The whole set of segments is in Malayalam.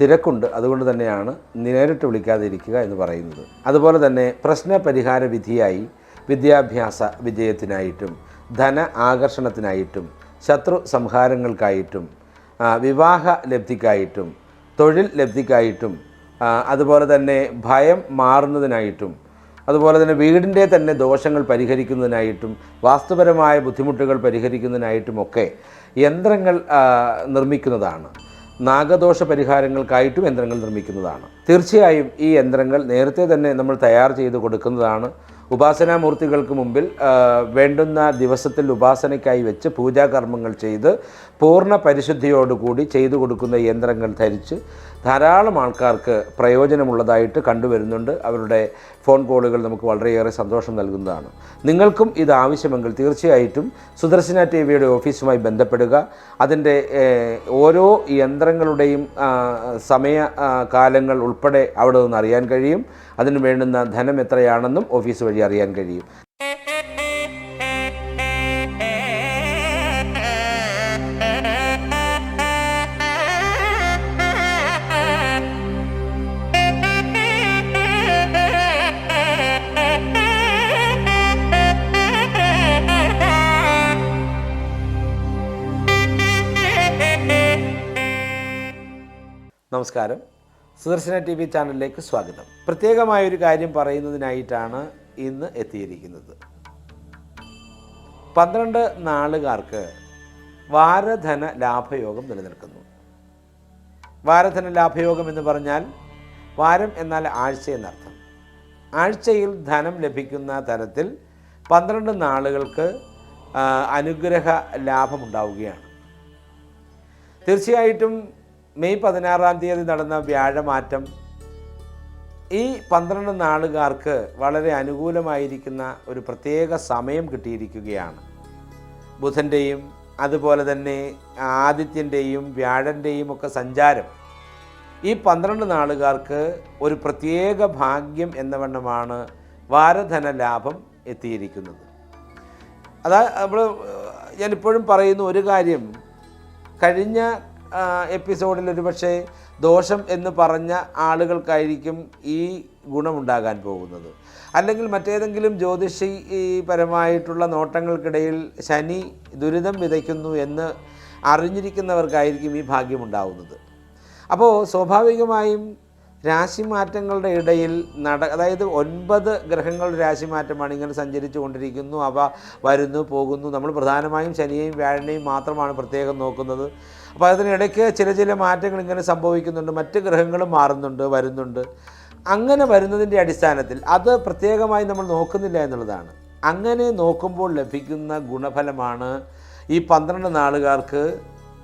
തിരക്കുണ്ട്. അതുകൊണ്ട് തന്നെയാണ് നേരിട്ട് വിളിക്കാതെ ഇരിക്കുക എന്ന് പറയുന്നത്. അതുപോലെ തന്നെ പ്രശ്ന പരിഹാര വിധിയായി വിദ്യാഭ്യാസ വിജയത്തിനായിട്ടും ധന ആകർഷണത്തിനായിട്ടും ശത്രു സംഹാരങ്ങൾക്കായിട്ടും വിവാഹ ലബ്ധിക്കായിട്ടും തൊഴിൽ ലബ്ധിക്കായിട്ടും അതുപോലെ തന്നെ ഭയം മാറുന്നതിനായിട്ടും അതുപോലെ തന്നെ വീടിന്റെ തന്നെ ദോഷങ്ങൾ പരിഹരിക്കുന്നതിനായിട്ടും വാസ്തുപരമായ ബുദ്ധിമുട്ടുകൾ പരിഹരിക്കുന്നതിനായിട്ടുമൊക്കെ യന്ത്രങ്ങൾ നിർമ്മിക്കുന്നതാണ്. നാഗദോഷ പരിഹാരങ്ങൾക്കായിട്ടും യന്ത്രങ്ങൾ നിർമ്മിക്കുന്നതാണ്. തീർച്ചയായും ഈ യന്ത്രങ്ങൾ നേരത്തെ തന്നെ നമ്മൾ തയ്യാർ ചെയ്ത് കൊടുക്കുന്നതാണ്. ഉപാസനാമൂർത്തികൾക്ക് മുമ്പിൽ വേണ്ടുന്ന ദിവസത്തിൽ ഉപാസനയ്ക്കായി വെച്ച് പൂജാകർമ്മങ്ങൾ ചെയ്ത് പൂർണ പരിശുദ്ധിയോടുകൂടി ചെയ്തു കൊടുക്കുന്ന യന്ത്രങ്ങൾ ധരിച്ച് ധാരാളം ആൾക്കാർക്ക് പ്രയോജനമുള്ളതായിട്ട് കണ്ടുവരുന്നുണ്ട്. അവരുടെ ഫോൺ കോളുകൾ നമുക്ക് വളരെയേറെ സന്തോഷം നൽകുന്നതാണ്. നിങ്ങൾക്കും ഇത് ആവശ്യമെങ്കിൽ തീർച്ചയായിട്ടും സുദർശന ടി വിയുടെ ഓഫീസുമായി ബന്ധപ്പെടുക. അതിന്റെ ഓരോ യന്ത്രങ്ങളുടെയും സമയ കാലങ്ങൾ ഉൾപ്പെടെ അവിടെ നിന്ന് അറിയാൻ കഴിയും. അതിന് വേണ്ടുന്ന ധനം എത്രയാണെന്നും ഓഫീസ് വഴി അറിയാൻ കഴിയും. നമസ്കാരം. സുദർശന ടി വി ചാനലിലേക്ക് സ്വാഗതം. പ്രത്യേകമായൊരു കാര്യം പറയുന്നതിനായിട്ടാണ് ഇന്ന് എത്തിയിരിക്കുന്നത്. പന്ത്രണ്ട് നാളുകാർക്ക് വാരധന ലാഭയോഗം നിലനിൽക്കുന്നു. വാരധന ലാഭയോഗം എന്ന് പറഞ്ഞാൽ വാരം എന്നാൽ ആഴ്ച എന്നർത്ഥം. ആഴ്ചയിൽ ധനം ലഭിക്കുന്ന തരത്തിൽ പന്ത്രണ്ട് നാളുകൾക്ക് അനുഗ്രഹ ലാഭമുണ്ടാവുകയാണ് തീർച്ചയായിട്ടും മെയ് പതിനാറാം തീയതി നടന്ന വ്യാഴമാറ്റം ഈ പന്ത്രണ്ട് നാളുകാർക്ക് വളരെ അനുകൂലമായിരിക്കുന്ന ഒരു പ്രത്യേക സമയം കിട്ടിയിരിക്കുകയാണ്. ബുധന്റെയും അതുപോലെ തന്നെ ആദിത്യന്റെയും വ്യാഴന്റെയും ഒക്കെ സഞ്ചാരം ഈ പന്ത്രണ്ട് നാളുകാർക്ക് ഒരു പ്രത്യേക ഭാഗ്യം എന്ന വണ്ണമാണ് വാരധന ലാഭം എത്തിയിരിക്കുന്നത്. അതാ നമ്മൾ ഞാനിപ്പോഴും പറയുന്ന ഒരു കാര്യം. കഴിഞ്ഞ എപ്പിസോഡിൽ ഒരുപക്ഷെ ദോഷം എന്ന് പറഞ്ഞ ആളുകൾക്കായിരിക്കും ഈ ഗുണമുണ്ടാകാൻ പോകുന്നത്. അല്ലെങ്കിൽ മറ്റേതെങ്കിലും ജ്യോതിഷി പരമായിട്ടുള്ള നോട്ടങ്ങൾക്കിടയിൽ ശനി ദുരിതം വിതയ്ക്കുന്നു എന്ന് അറിഞ്ഞിരിക്കുന്നവർക്കായിരിക്കും ഈ ഭാഗ്യമുണ്ടാവുന്നത്. അപ്പോൾ സ്വാഭാവികമായും രാശിമാറ്റങ്ങളുടെ ഇടയിൽ നട അതായത് ഒൻപത് ഗ്രഹങ്ങളുടെ രാശിമാറ്റമാണ് ഇങ്ങനെ സഞ്ചരിച്ചു കൊണ്ടിരിക്കുന്നു അവ വരുന്നു പോകുന്നു. നമ്മൾ പ്രധാനമായും ശനിയെയും വ്യാഴനെയും മാത്രമാണ് പ്രത്യേകം നോക്കുന്നത്. അപ്പോൾ അതിനിടയ്ക്ക് ചില ചില മാറ്റങ്ങൾ ഇങ്ങനെ സംഭവിക്കുന്നുണ്ട്. മറ്റ് ഗ്രഹങ്ങളും മാറുന്നുണ്ട് വരുന്നുണ്ട്. അങ്ങനെ വരുന്നതിന്റെ അടിസ്ഥാനത്തിൽ അത് പ്രത്യേകമായി നമ്മൾ നോക്കുന്നില്ല എന്നുള്ളതാണ്. അങ്ങനെ നോക്കുമ്പോൾ ലഭിക്കുന്ന ഗുണഫലമാണ് ഈ പന്ത്രണ്ട് നാളുകാർക്ക്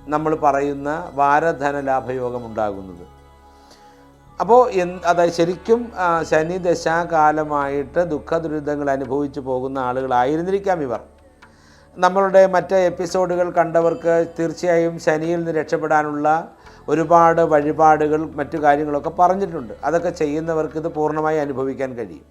നമ്മൾ പറയുന്ന വാരധന ലാഭയോഗം ഉണ്ടാകുന്നത്. അപ്പോൾ എന്ത് അതായത് ശരിക്കും ശനി ദശാകാലമായിട്ട് ദുഃഖ ദുരിതങ്ങൾ അനുഭവിച്ചു പോകുന്ന ആളുകളായിരുന്നിരിക്കാം ഇവർ. നമ്മളുടെ മറ്റ് എപ്പിസോഡുകൾ കണ്ടവർക്ക് തീർച്ചയായും ശനിയിൽ നിന്ന് രക്ഷപ്പെടാനുള്ള ഒരുപാട് വഴിപാടുകൾ മറ്റു കാര്യങ്ങളൊക്കെ പറഞ്ഞിട്ടുണ്ട്. അതൊക്കെ ചെയ്യുന്നവർക്ക് ഇത് പൂർണമായി അനുഭവിക്കാൻ കഴിയും.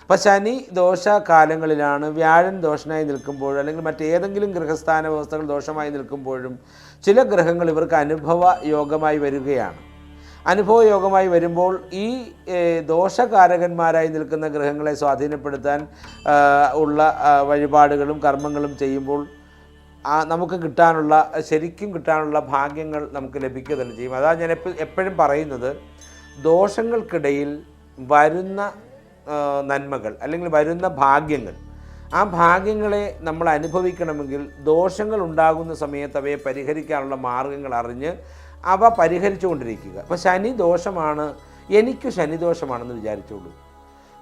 അപ്പോൾ ശനി ദോഷ കാലങ്ങളിലാണ് വ്യാഴൻ ദോഷനായി നിൽക്കുമ്പോൾ അല്ലെങ്കിൽ മറ്റേതെങ്കിലും ഗൃഹസ്ഥാന വ്യവസ്ഥകൾ ദോഷമായി നിൽക്കുമ്പോഴും ചില ഗ്രഹങ്ങൾ ഇവർക്ക് അനുഭവ യോഗമായി വരികയാണ്. അനുഭവ യോഗമായി വരുമ്പോൾ ഈ ദോഷകാരകന്മാരായി നിൽക്കുന്ന ഗ്രഹങ്ങളെ സ്വാധീനപ്പെടുത്താൻ ഉള്ള വഴിപാടുകളും കർമ്മങ്ങളും ചെയ്യുമ്പോൾ നമുക്ക് കിട്ടാനുള്ള ശരിക്കും കിട്ടാനുള്ള ഭാഗ്യങ്ങൾ നമുക്ക് ലഭിക്കുക തന്നെ ചെയ്യും. അതാണ് ഞാൻ എപ്പ എപ്പോഴും പറയുന്നത് ദോഷങ്ങൾക്കിടയിൽ വരുന്ന നന്മകൾ അല്ലെങ്കിൽ വരുന്ന ഭാഗ്യങ്ങൾ ആ ഭാഗ്യങ്ങളെ നമ്മൾ അനുഭവിക്കണമെങ്കിൽ ദോഷങ്ങൾ ഉണ്ടാകുന്ന സമയത്ത് അവയെ പരിഹരിക്കാനുള്ള മാർഗങ്ങൾ അറിഞ്ഞ് അവ പരിഹരിച്ചുകൊണ്ടിരിക്കുക. അപ്പോൾ ശനി ദോഷമാണ്. എനിക്ക് ശനിദോഷമാണെന്ന് വിചാരിച്ചോളൂ.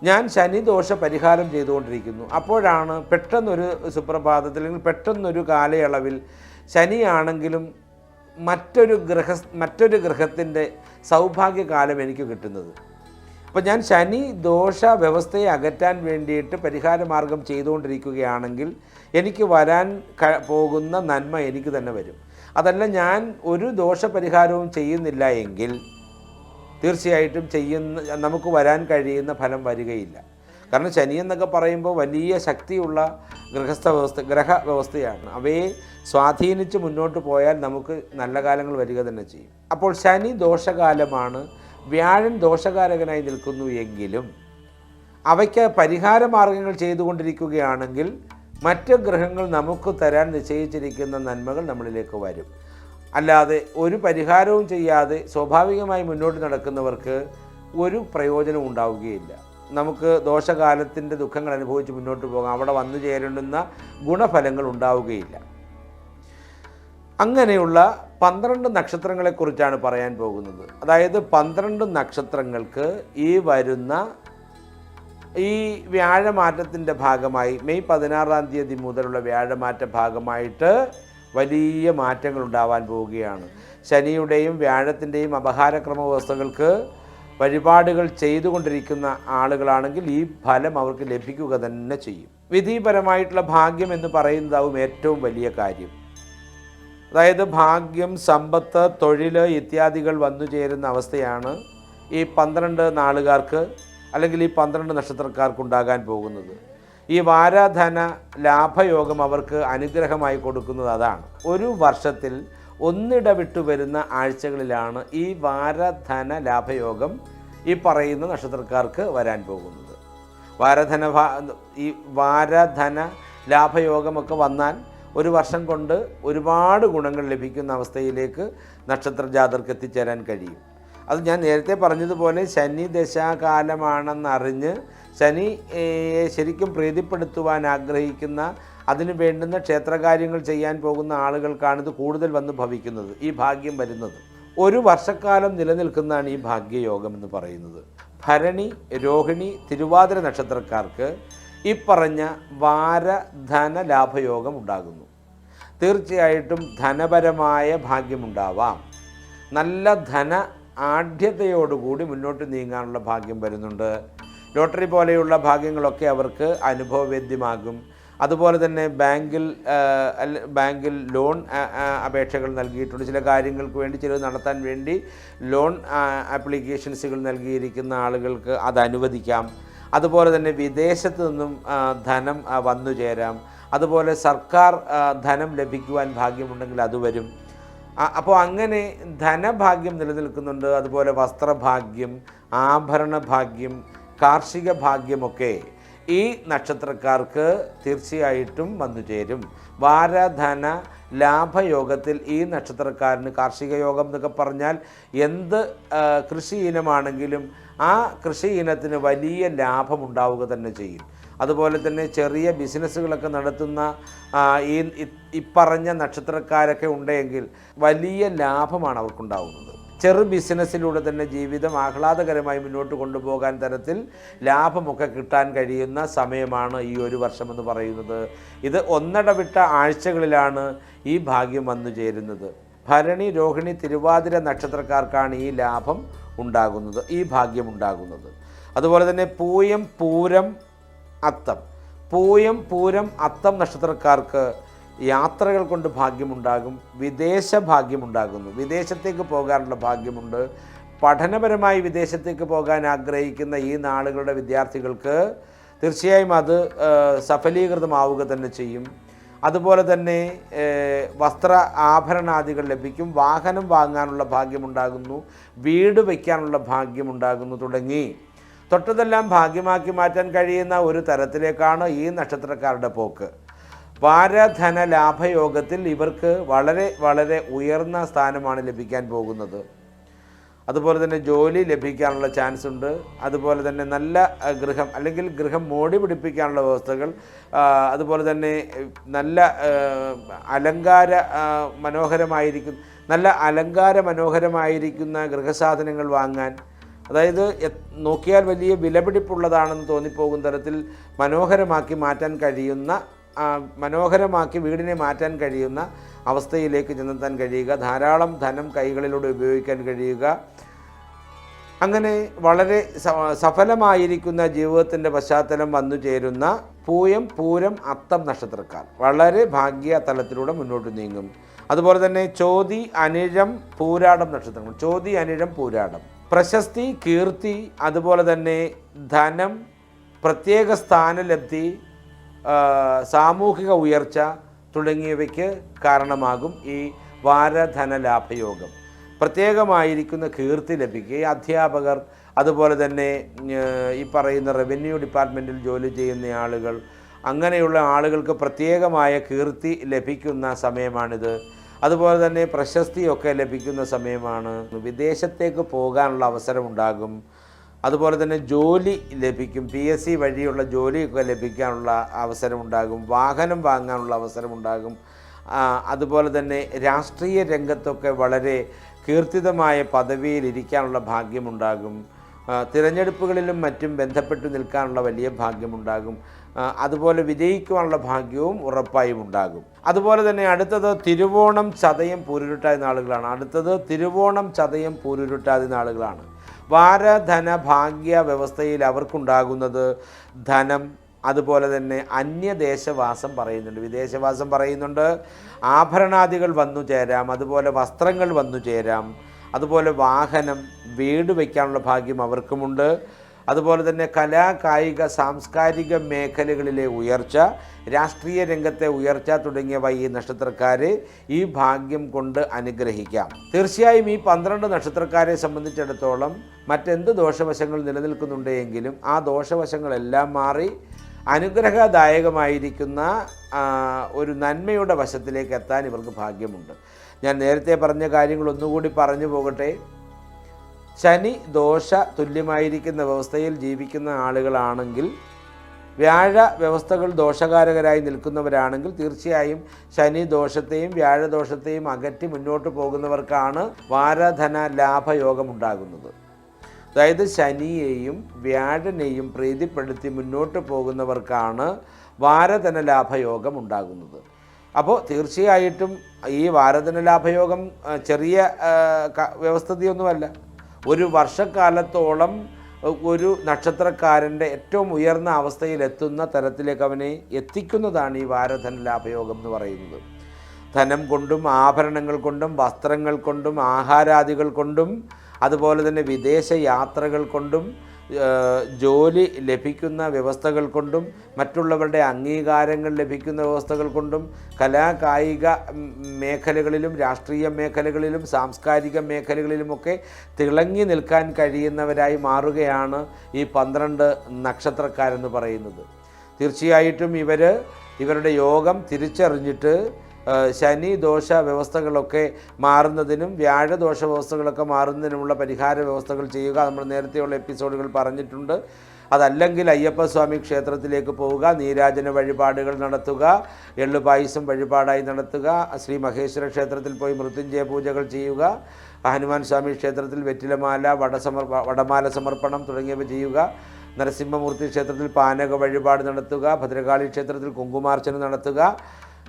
ഞാൻ ശനിദോഷ പരിഹാരം ചെയ്തുകൊണ്ടിരിക്കുന്നു. അപ്പോഴാണ് പെട്ടെന്നൊരു സുപ്രഭാതത്തിൽ അല്ലെങ്കിൽ പെട്ടെന്നൊരു കാലയളവിൽ ശനിയാണെങ്കിലും മറ്റൊരു ഗ്രഹ മറ്റൊരു ഗ്രഹത്തിന്റെ സൗഭാഗ്യകാലം എനിക്ക് കിട്ടുന്നത്. അപ്പോൾ ഞാൻ ശനി ദോഷ വ്യവസ്ഥയെ അകറ്റാൻ വേണ്ടിയിട്ട് പരിഹാരമാർഗം ചെയ്തുകൊണ്ടിരിക്കുകയാണെങ്കിൽ എനിക്ക് വരാൻ പോകുന്ന നന്മ എനിക്ക് തന്നെ വരും. അതല്ല ഞാൻ ഒരു ദോഷപരിഹാരവും ചെയ്യുന്നില്ല എങ്കിൽ തീർച്ചയായിട്ടും ചെയ്യുന്ന നമുക്ക് വരാൻ കഴിയുന്ന ഫലം വരികയില്ല. കാരണം ശനി എന്നൊക്കെ പറയുമ്പോൾ വലിയ ശക്തിയുള്ള ഗൃഹസ്ഥ വ്യവസ്ഥ ഗ്രഹ വ്യവസ്ഥയാണ്. അവയെ സ്വാധീനിച്ച് മുന്നോട്ട് പോയാൽ നമുക്ക് നല്ല കാലങ്ങൾ വരിക തന്നെ ചെയ്യും. അപ്പോൾ ശനി ദോഷകാലമാണ്. വ്യാഴൻ ദോഷകാരകനായി നിൽക്കുന്നു എങ്കിലും അവയ്ക്ക് പരിഹാര മാർഗങ്ങൾ ചെയ്തുകൊണ്ടിരിക്കുകയാണെങ്കിൽ മറ്റ് ഗ്രഹങ്ങൾ നമുക്ക് തരാൻ നിശ്ചയിച്ചിരിക്കുന്ന നന്മകൾ നമ്മളിലേക്ക് വരും. അല്ലാതെ ഒരു പരിഹാരവും ചെയ്യാതെ സ്വാഭാവികമായി മുന്നോട്ട് നടക്കുന്നവർക്ക് ഒരു പ്രയോജനവും ഉണ്ടാവുകയില്ല. നമുക്ക് ദോഷകാലത്തിന്റെ ദുഃഖങ്ങൾ അനുഭവിച്ച് മുന്നോട്ട് പോകാം. അവിടെ വന്നു ചേരേണ്ടുന്ന ഗുണഫലങ്ങൾ ഉണ്ടാവുകയില്ല. അങ്ങനെയുള്ള പന്ത്രണ്ട് നക്ഷത്രങ്ങളെക്കുറിച്ചാണ് പറയാൻ പോകുന്നത്. അതായത് പന്ത്രണ്ട് നക്ഷത്രങ്ങൾക്ക് ഈ വരുന്ന ഈ വ്യാഴമാറ്റത്തിന്റെ ഭാഗമായി മെയ് പതിനാറാം തീയതി മുതലുള്ള വ്യാഴമാറ്റ ഭാഗമായിട്ട് വലിയ മാറ്റങ്ങൾ ഉണ്ടാവാൻ പോവുകയാണ്. ശനിയുടെയും വ്യാഴത്തിന്റെയും അപഹാരക്രമ വ്യവസ്ഥകൾക്ക് വഴിപാടുകൾ ചെയ്തുകൊണ്ടിരിക്കുന്ന ആളുകളാണെങ്കിൽ ഈ ഫലം അവർക്ക് ലഭിക്കുക തന്നെ ചെയ്യും. വിധിപരമായിട്ടുള്ള ഭാഗ്യം എന്ന് പറയുന്നതാവും ഏറ്റവും വലിയ കാര്യം. അതായത് ഭാഗ്യം സമ്പത്ത് തൊഴിൽ ഇത്യാദികൾ വന്നു ചേരുന്ന അവസ്ഥയാണ് ഈ പന്ത്രണ്ട് നാളുകാർക്ക് അല്ലെങ്കിൽ ഈ പന്ത്രണ്ട് നക്ഷത്രക്കാർക്കുണ്ടാകാൻ പോകുന്നത്. ഈ വാരാധന ലാഭയോഗം അവർക്ക് അനുഗ്രഹമായി കൊടുക്കുന്നത് അതാണ്. ഒരു വർഷത്തിൽ ഒന്നിടവിട്ടു വരുന്ന ആഴ്ചകളിലാണ് ഈ വാരധന ലാഭയോഗം ഈ പറയുന്ന നക്ഷത്രക്കാർക്ക് വരാൻ പോകുന്നത്. വാരധന ഈ വാരധന ലാഭയോഗമൊക്കെ വന്നാൽ ഒരു വർഷം കൊണ്ട് ഒരുപാട് ഗുണങ്ങൾ ലഭിക്കുന്ന അവസ്ഥയിലേക്ക് നക്ഷത്ര ജാതർക്ക് എത്തിച്ചേരാൻ കഴിയും. അത് ഞാൻ നേരത്തെ പറഞ്ഞതുപോലെ ശനി ദശാകാലമാണെന്നറിഞ്ഞ് ശനി ഏ, ശരിക്കും പ്രീതിപ്പെടുത്തുവാൻ ആഗ്രഹിക്കുന്ന അതിന് വേണ്ടുന്ന ക്ഷേത്രകാര്യങ്ങൾ ചെയ്യാൻ പോകുന്ന ആളുകൾക്കാണ് ഇത് കൂടുതൽ വന്ന് ഭവിക്കുന്നത് ഈ ഭാഗ്യം വരുന്നത്. ഒരു വർഷക്കാലം നിലനിൽക്കുന്നതാണ് ഈ ഭാഗ്യയോഗം എന്ന് പറയുന്നത്. ഭരണി രോഹിണി തിരുവാതിര നക്ഷത്രക്കാർക്ക് ഇപ്പറഞ്ഞ പറഞ്ഞ വാരധന ലാഭയോഗം ഉണ്ടാകുന്നു. തീർച്ചയായിട്ടും ധനപരമായ ഭാഗ്യമുണ്ടാവാം നല്ല ധന ആഢ്യതയോടുകൂടി മുന്നോട്ട് നീങ്ങാനുള്ള ഭാഗ്യം വരുന്നുണ്ട്. ലോട്ടറി പോലെയുള്ള ഭാഗ്യങ്ങളൊക്കെ അവർക്ക് അനുഭവവേദ്യമാകും. അതുപോലെ തന്നെ ബാങ്കിൽ ബാങ്കിൽ ലോൺ അപേക്ഷകൾ നൽകിയിട്ടുണ്ട്. ചില കാര്യങ്ങൾക്ക് വേണ്ടി ചിലത് നടത്താൻ വേണ്ടി ലോൺ ആപ്ലിക്കേഷൻസുകൾ നൽകിയിരിക്കുന്ന ആളുകൾക്ക് അത് അനുവദിക്കാം. അതുപോലെ തന്നെ വിദേശത്തു നിന്നും ധനം വന്നു ചേരാം അതുപോലെ സർക്കാർ ധനം ലഭിക്കുവാൻ ഭാഗ്യമുണ്ടെങ്കിൽ അത് വരും. അപ്പോൾ അങ്ങനെ ധനഭാഗ്യം നിലനിൽക്കുന്നുണ്ട് അതുപോലെ വസ്ത്രഭാഗ്യം ആഭരണ ഭാഗ്യം കാർഷിക ഭാഗ്യമൊക്കെ ഈ നക്ഷത്രക്കാർക്ക് തീർച്ചയായിട്ടും വന്നു ചേരും. വാരധന ലാഭയോഗത്തിൽ ഈ നക്ഷത്രക്കാരന് കാർഷിക യോഗം എന്നൊക്കെ പറഞ്ഞാൽ എന്ത് കൃഷി ഇനമാണെങ്കിലും ആ കൃഷി ഇനത്തിന് വലിയ ലാഭമുണ്ടാവുക തന്നെ ചെയ്യും. അതുപോലെ തന്നെ ചെറിയ ബിസിനസ്സുകളൊക്കെ നടത്തുന്ന ഈ ഇപ്പറഞ്ഞ നക്ഷത്രക്കാരൊക്കെ ഉണ്ടെങ്കിൽ വലിയ ലാഭമാണ് അവർക്കുണ്ടാകുന്നത് ചെറു ബിസിനസ്സിലൂടെ തന്നെ ജീവിതം ആഹ്ലാദകരമായി മുന്നോട്ട് കൊണ്ടുപോകാൻ തരത്തിൽ ലാഭമൊക്കെ കിട്ടാൻ കഴിയുന്ന സമയമാണ് ഈ ഒരു വർഷമെന്ന് പറയുന്നത്. ഇത് ഒന്നടവിട്ട ആഴ്ചകളിലാണ് ഈ ഭാഗ്യം വന്നു ചേരുന്നത്. ഭരണി രോഹിണി തിരുവാതിര നക്ഷത്രക്കാർക്കാണ് ഈ ലാഭം ഉണ്ടാകുന്നത് ഈ ഭാഗ്യം ഉണ്ടാകുന്നത്. അതുപോലെ തന്നെ പൂയം പൂരം അത്തം. പൂയം പൂരം അത്തം നക്ഷത്രക്കാർക്ക് യാത്രകൾ കൊണ്ട് ഭാഗ്യമുണ്ടാകും വിദേശ ഭാഗ്യമുണ്ടാകുന്നു. വിദേശത്തേക്ക് പോകാനുള്ള ഭാഗ്യമുണ്ട്. പഠനപരമായി വിദേശത്തേക്ക് പോകാൻ ആഗ്രഹിക്കുന്ന ഈ നാളുകളുടെ വിദ്യാർത്ഥികൾക്ക് തീർച്ചയായും അത് സഫലീകൃതമാവുക തന്നെ ചെയ്യും. അതുപോലെ തന്നെ വസ്ത്ര ആഭരണാദികൾ ലഭിക്കും. വാഹനം വാങ്ങാനുള്ള ഭാഗ്യമുണ്ടാകുന്നു. വീട് വയ്ക്കാനുള്ള ഭാഗ്യമുണ്ടാകുന്നു തുടങ്ങി. തൊട്ടതെല്ലാം ഭാഗ്യമാക്കി മാറ്റാൻ കഴിയുന്ന ഒരു തരത്തിലേക്കാണ് ഈ നക്ഷത്രക്കാരുടെ പോക്ക്. വാരധന ലാഭയോഗത്തിൽ ഇവർക്ക് വളരെ വളരെ ഉയർന്ന സ്ഥാനമാണ് ലഭിക്കാൻ പോകുന്നത്. അതുപോലെ തന്നെ ജോലി ലഭിക്കാനുള്ള ചാൻസ് ഉണ്ട്. അതുപോലെ തന്നെ നല്ല ഗൃഹം അല്ലെങ്കിൽ ഗൃഹം മോടി പിടിപ്പിക്കാനുള്ള വ്യവസ്ഥകൾ അതുപോലെ തന്നെ നല്ല അലങ്കാര മനോഹരമായിരിക്കും നല്ല അലങ്കാര മനോഹരമായിരിക്കുന്ന ഗൃഹസാധനങ്ങൾ വാങ്ങാൻ അതായത് നോക്കിയാൽ വലിയ വിലപിടിപ്പുള്ളതാണെന്ന് തോന്നിപ്പോകുന്ന തരത്തിൽ മനോഹരമാക്കി മാറ്റാൻ കഴിയുന്ന മനോഹരമാക്കി വീടിനെ മാറ്റാൻ കഴിയുന്ന അവസ്ഥയിലേക്ക് ചെന്നെത്താൻ കഴിയുക ധാരാളം ധനം കൈകളിലൂടെ ഉപയോഗിക്കാൻ കഴിയുക. അങ്ങനെ വളരെ സഫലമായിരിക്കുന്ന ജീവിതത്തിന്റെ പശ്ചാത്തലം വന്നു ചേരുന്ന പൂയം പൂരം അത്തം നക്ഷത്രക്കാർ. വളരെ ഭാഗ്യ തലത്തിലൂടെ മുന്നോട്ട് നീങ്ങും. അതുപോലെ തന്നെ ചോതി അനിഴം പൂരാടം നക്ഷത്രങ്ങൾ. ചോതി അനിഴം പൂരാടം. പ്രശസ്തി കീർത്തി അതുപോലെ തന്നെ ധനം പ്രത്യേക സ്ഥാനലബ്ധി സാമൂഹിക ഉയർച്ച തുടങ്ങിയവയ്ക്ക് കാരണമാകും ഈ വാരധന ലാഭയോഗം പ്രത്യേകമായിരിക്കുന്ന കീർത്തി ലഭിക്കുക. അധ്യാപകർ അതുപോലെ തന്നെ ഈ പറയുന്ന റവന്യൂ ഡിപ്പാർട്ട്മെന്റിൽ ജോലി ചെയ്യുന്ന ആളുകൾ അങ്ങനെയുള്ള ആളുകൾക്ക് പ്രത്യേകമായ കീർത്തി ലഭിക്കുന്ന സമയമാണിത്. അതുപോലെ തന്നെ പ്രശസ്തിയൊക്കെ ലഭിക്കുന്ന സമയമാണ്. വിദേശത്തേക്ക് പോകാനുള്ള അവസരമുണ്ടാകും. അതുപോലെ തന്നെ ജോലി ലഭിക്കും. പി എസ് സി വഴിയുള്ള ജോലിയൊക്കെ ലഭിക്കാനുള്ള അവസരമുണ്ടാകും. വാഹനം വാങ്ങാനുള്ള അവസരമുണ്ടാകും. അതുപോലെ തന്നെ രാഷ്ട്രീയ രംഗത്തൊക്കെ വളരെ കീർത്തിതമായ പദവിയിൽ ഇരിക്കാനുള്ള ഭാഗ്യമുണ്ടാകും. തിരഞ്ഞെടുപ്പുകളിലും മറ്റും ബന്ധപ്പെട്ട് നിൽക്കാനുള്ള വലിയ ഭാഗ്യമുണ്ടാകും. അതുപോലെ വിജയിക്കുവാനുള്ള ഭാഗ്യവും ഉറപ്പായും ഉണ്ടാകും. അതുപോലെ തന്നെ അടുത്തത് തിരുവോണം ചതയം പൂരുരുട്ടാതി നാളുകളാണ്. അടുത്തത് തിരുവോണം ചതയം പൂരുരുട്ടാതി നാളുകളാണ്. വാരധന ഭാഗ്യ വ്യവസ്ഥയിൽ അവർക്കുണ്ടാകുന്നത് ധനം അതുപോലെ തന്നെ അന്യദേശവാസം പറയുന്നുണ്ട്. വിദേശവാസം പറയുന്നുണ്ട്. ആഭരണാദികൾ വന്നു ചേരാം അതുപോലെ വസ്ത്രങ്ങൾ വന്നു ചേരാം. അതുപോലെ വാഹനം വീട് വയ്ക്കാനുള്ള ഭാഗ്യം അവർക്കുമുണ്ട്. അതുപോലെ തന്നെ കലാ കായിക സാംസ്കാരിക മേഖലകളിലെ ഉയർച്ച രാഷ്ട്രീയ രംഗത്തെ ഉയർച്ച തുടങ്ങിയവ ഈ നക്ഷത്രക്കാരെ ഈ ഭാഗ്യം കൊണ്ട് അനുഗ്രഹിക്കാം. തീർച്ചയായും ഈ പന്ത്രണ്ട് നക്ഷത്രക്കാരെ സംബന്ധിച്ചിടത്തോളം മറ്റെന്ത് ദോഷവശങ്ങൾ നിലനിൽക്കുന്നുണ്ടെങ്കിലും ആ ദോഷവശങ്ങളെല്ലാം മാറി അനുഗ്രഹദായകമായിരിക്കുന്ന ഒരു നന്മയുടെ വശത്തിലേക്ക് എത്താൻ ഇവർക്ക് ഭാഗ്യമുണ്ട്. ഞാൻ നേരത്തെ പറഞ്ഞ കാര്യങ്ങൾ ഒന്നുകൂടി പറഞ്ഞു പോകട്ടെ. ശനി ദോഷ തുല്യമായിരിക്കുന്ന വ്യവസ്ഥയിൽ ജീവിക്കുന്ന ആളുകളാണെങ്കിൽ വ്യാഴ വ്യവസ്ഥകൾ ദോഷകാരകരായി നിൽക്കുന്നവരാണെങ്കിൽ തീർച്ചയായും ശനി ദോഷത്തെയും വ്യാഴദോഷത്തെയും അകറ്റി മുന്നോട്ട് പോകുന്നവർക്കാണ് വാരധന ലാഭയോഗം ഉണ്ടാകുന്നത്. അതായത് ശനിയെയും വ്യാഴനെയും പ്രീതിപ്പെടുത്തി മുന്നോട്ട് പോകുന്നവർക്കാണ് വാരധന ലാഭയോഗം ഉണ്ടാകുന്നത്. അപ്പോൾ തീർച്ചയായിട്ടും ഈ വാരധന ലാഭയോഗം ചെറിയ വ്യവസ്ഥതയൊന്നുമല്ല. ഒരു വർഷക്കാലത്തോളം ഒരു നക്ഷത്രക്കാരന്റെ ഏറ്റവും ഉയർന്ന അവസ്ഥയിലെത്തുന്ന തരത്തിലേക്ക് അവനെ എത്തിക്കുന്നതാണ് ഈ വാരധന ലാഭയോഗം എന്ന് പറയുന്നത്. ധനം കൊണ്ടും ആഭരണങ്ങൾ കൊണ്ടും വസ്ത്രങ്ങൾ കൊണ്ടും ആഹാരാദികൾ കൊണ്ടും അതുപോലെ തന്നെ വിദേശ യാത്രകൾ കൊണ്ടും ജോലി ലഭിക്കുന്ന വ്യവസ്ഥകൾ കൊണ്ടും മറ്റുള്ളവരുടെ അംഗീകാരങ്ങൾ ലഭിക്കുന്ന വ്യവസ്ഥകൾ കൊണ്ടും കലാകായിക മേഖലകളിലും രാഷ്ട്രീയ മേഖലകളിലും സാംസ്കാരിക മേഖലകളിലുമൊക്കെ തിളങ്ങി നിൽക്കാൻ കഴിയുന്നവരായി മാറുകയാണ് ഈ പന്ത്രണ്ട് നക്ഷത്രക്കാരെന്ന് പറയുന്നത്. തീർച്ചയായിട്ടും ഇവർ ഇവരുടെ യോഗം തിരിച്ചറിഞ്ഞിട്ട് ശനി ദോഷ വ്യവസ്ഥകളൊക്കെ മാറുന്നതിനും വ്യാഴദോഷ വ്യവസ്ഥകളൊക്കെ മാറുന്നതിനുമുള്ള പരിഹാര വ്യവസ്ഥകൾ ചെയ്യുക. നമ്മൾ നേരത്തെയുള്ള എപ്പിസോഡുകൾ പറഞ്ഞിട്ടുണ്ട്. അതല്ലെങ്കിൽ അയ്യപ്പസ്വാമി ക്ഷേത്രത്തിലേക്ക് പോവുക നീരാജന വഴിപാടുകൾ നടത്തുക എള്ളുപായസം വഴിപാടായി നടത്തുക ശ്രീ മഹേശ്വര ക്ഷേത്രത്തിൽ പോയി മൃത്യുഞ്ജയ പൂജകൾ ചെയ്യുക ഹനുമാൻ സ്വാമി ക്ഷേത്രത്തിൽ വെറ്റിലമാല വടസമർ വടമാല സമർപ്പണം തുടങ്ങിയവ ചെയ്യുക നരസിംഹമൂർത്തി ക്ഷേത്രത്തിൽ പാനക വഴിപാട് നടത്തുക ഭദ്രകാളി ക്ഷേത്രത്തിൽ കുങ്കുമാർച്ചന നടത്തുക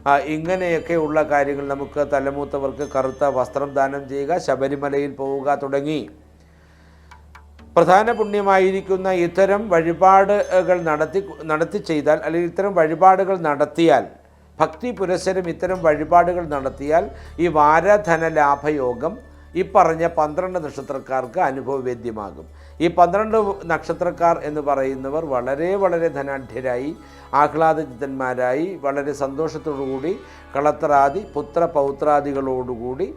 ആ, ഇങ്ങനെയൊക്കെ ഉള്ള കാര്യങ്ങൾ നമുക്ക് തലമൂത്തവർക്ക് കറുത്ത വസ്ത്രം ദാനം ചെയ്യുക ശബരിമലയിൽ പോവുക തുടങ്ങി. പ്രധാന പുണ്യമായിരിക്കുന്ന ഇത്തരം വഴിപാടുകൾ നടത്തി നടത്തി ചെയ്താൽ അല്ലെങ്കിൽ ഇത്തരം വഴിപാടുകൾ നടത്തിയാൽ ഭക്തി പുരസരം ഇത്തരം വഴിപാടുകൾ നടത്തിയാൽ ഈ വാരധന ലാഭയോഗം ഈ പറഞ്ഞ പന്ത്രണ്ട് നക്ഷത്രക്കാർക്ക് അനുഭവവേദ്യമാകും. ഈ പന്ത്രണ്ട് നക്ഷത്രക്കാർ എന്ന് പറയുന്നവർ വളരെ വളരെ ധനാഢ്യരായി ആഹ്ലാദചിത്തന്മാരായി വളരെ സന്തോഷത്തോടുകൂടി കളത്രാദി പുത്ര പൗത്രാദികളോടുകൂടി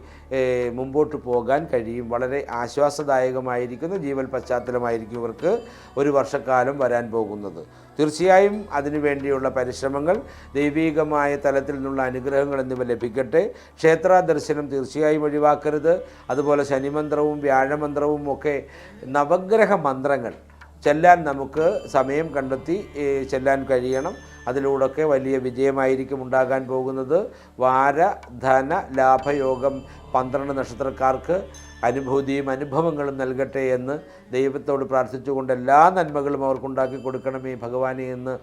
മുമ്പോട്ട് പോകാൻ കഴിയും. വളരെ ആശ്വാസദായകമായിരിക്കുന്ന. ജീവൽ പശ്ചാത്തലമായിരിക്കും ഇവർക്ക് ഒരു വർഷക്കാലം വരാൻ പോകുന്നത്. തീർച്ചയായും അതിനു വേണ്ടിയുള്ള പരിശ്രമങ്ങൾ ദൈവീകമായ തലത്തിൽ നിന്നുള്ള അനുഗ്രഹങ്ങൾ എന്നിവ ലഭിക്കട്ടെ. ക്ഷേത്ര ദർശനം തീർച്ചയായും ഒഴിവാക്കരുത്. അതുപോലെ ശനിമന്ത്രവും വ്യാഴമന്ത്രവും ഒക്കെ നവഗ്രഹ മന്ത്രങ്ങൾ ചെല്ലാൻ നമുക്ക് സമയം കണ്ടെത്തി ചെല്ലാൻ കഴിയണം. അതിലൂടെയൊക്കെ വലിയ വിജയമായിരിക്കും ഉണ്ടാകാൻ പോകുന്നത്. വാര ധന ലാഭയോഗം പന്ത്രണ്ട് നക്ഷത്രക്കാർക്ക് അനുഭൂതിയും അനുഭവങ്ങളും നൽകട്ടെ എന്ന് ദൈവത്തോട് പ്രാർത്ഥിച്ചുകൊണ്ട് എല്ലാ നന്മകളും അവർക്കുണ്ടാക്കി കൊടുക്കണമേ ഭഗവാനെ എന്ന്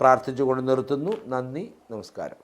പ്രാർത്ഥിച്ചുകൊണ്ട് നിർത്തുന്നു. നന്ദി നമസ്കാരം.